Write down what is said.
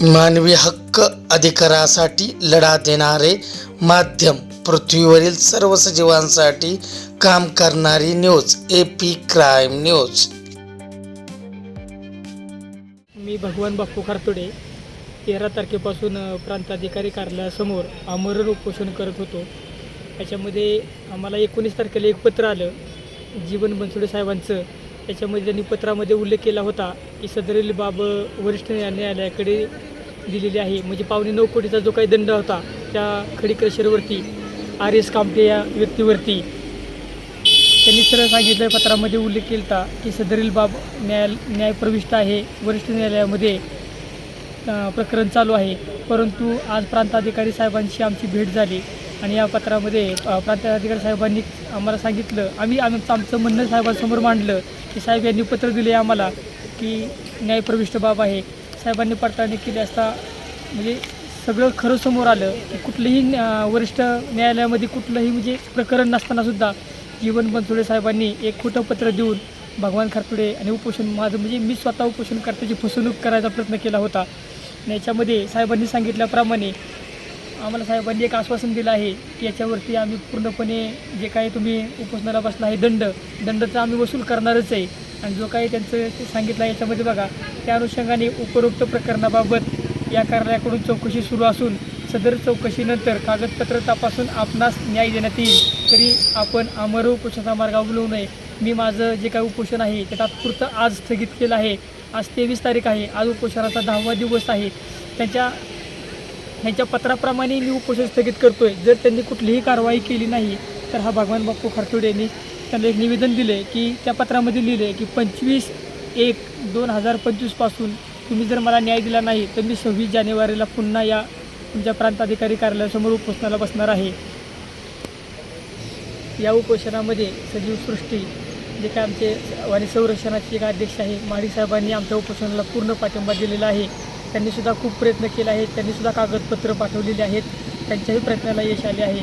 मानवी हक्क अधिकारासाठी लढा देणारे माध्यम पृथ्वीवरील सर्व सजीवांसाठी काम करणारी news A P crime news मी भगवान बाप्पू खारतोडे. तेरा तारखेपासून प्रांताधिकारी कार्यालयासमोर आमरण उपोषण करत होतो. त्याच्यामध्ये आम्हाला एकोणीस तारखेला एक पत्र आलं. जीवन बनसोडे साहेबांचं. त्याच्यामध्ये त्यांनी पत्रामध्ये उल्लेख केला होता की सदरील बाब वरिष्ठ न्याय- न्यायालयाकडे दिलेली आहे. म्हणजे पावणे नऊ कोटीचा जो काही दंड होता त्या खडीकरशरवरती आर एस कामटे या व्यक्तीवरती. त्यांनी सरळ सांगितलं पत्रामध्ये उल्लेख केला की सदरील बाब न्याय न्यायप्रविष्ट आहे वरिष्ठ न्यायालयामध्ये प्रकरण चालू आहे. परंतु आज प्रांताधिकारी साहेबांशी आमची भेट झाली. आणि या पत्रामध्ये प्रांताधिकारी साहेबांनी आम्हाला सांगितलं आम्ही आमचं आमचं म्हणणं साहेबांसमोर मांडलं की साहेब यांनी पत्र दिले आम्हाला की न्यायप्रविष्ट बाब आहे. साहेबांनी पडताळणी केली असता म्हणजे सगळं खरं समोर आलं की कुठलंही न्या- वरिष्ठ न्यायालयामध्ये कुठलंही म्हणजे प्रकरण नसतानासुद्धा जीवन बनसोडे साहेबांनी एक खोटं पत्र देऊन भगवान खारतुडे आणि उपोषण माझं म्हणजे मी स्वतः उपोषणकर्त्याची फसवणूक करायचा प्रयत्न केला होता. आणि याच्यामध्ये साहेबांनी सांगितल्याप्रमाणे आम्हाला साहेबांनी एक आश्वासन दिलं आहे की याच्यावरती आम्ही पूर्णपणे जे काही तुम्ही उपोषणाला बसला आहे दंड दंडाचा आम्ही वसूल करणारच आहे. आणि जो काही त्यांचं सांगितलं आहे याच्यामध्ये बघा त्या अनुषंगाने उपरोक्त प्रकरणाबाबत या कार्यालयाकडून चौकशी सुरू असून सदर चौकशीनंतर कागदपत्र तपासून आपणास न्याय देण्यात येईल. तरी आपण अमर उपोषणाचा मार्ग अवलंबू नये मी माझं जे काही उपोषण आहे ते तात्पुरतं आज स्थगित केलं आहे. आज तेवीस तारीख आहे. आज उपोषणाचा दहावा दिवस आहे. त्यांच्या ह्यांच्या पत्राप्रमाणे मी उपोषण स्थगित करतोय. जर त्यांनी कुठलीही कारवाई केली नाही तर हा भगवान बाप्पू खारतोडे यांनी त्यांना एक निवेदन दिले की त्या पत्रामध्ये लिहिले की पंचवीस एक दोन हजार पंचवीसपासून तुम्ही जर मला न्याय दिला नाही तर मी सव्वीस जानेवारीला पुन्हा या तुमच्या प्रांताधिकारी कार्यालयासमोर उपोषणाला बसणार आहे. या उपोषणामध्ये सजीव सृष्टी जे काय आमचे वाणी संरक्षणाचे एक अध्यक्ष आहे माळी साहेबांनी आमच्या उपोषणाला पूर्ण पाठिंबा दिलेला आहे. त्यांनीसुद्धा खूप प्रयत्न केले आहेत. त्यांनीसुद्धा कागदपत्र पाठवलेली आहेत. त्यांच्याही प्रयत्नाला यश आले आहे.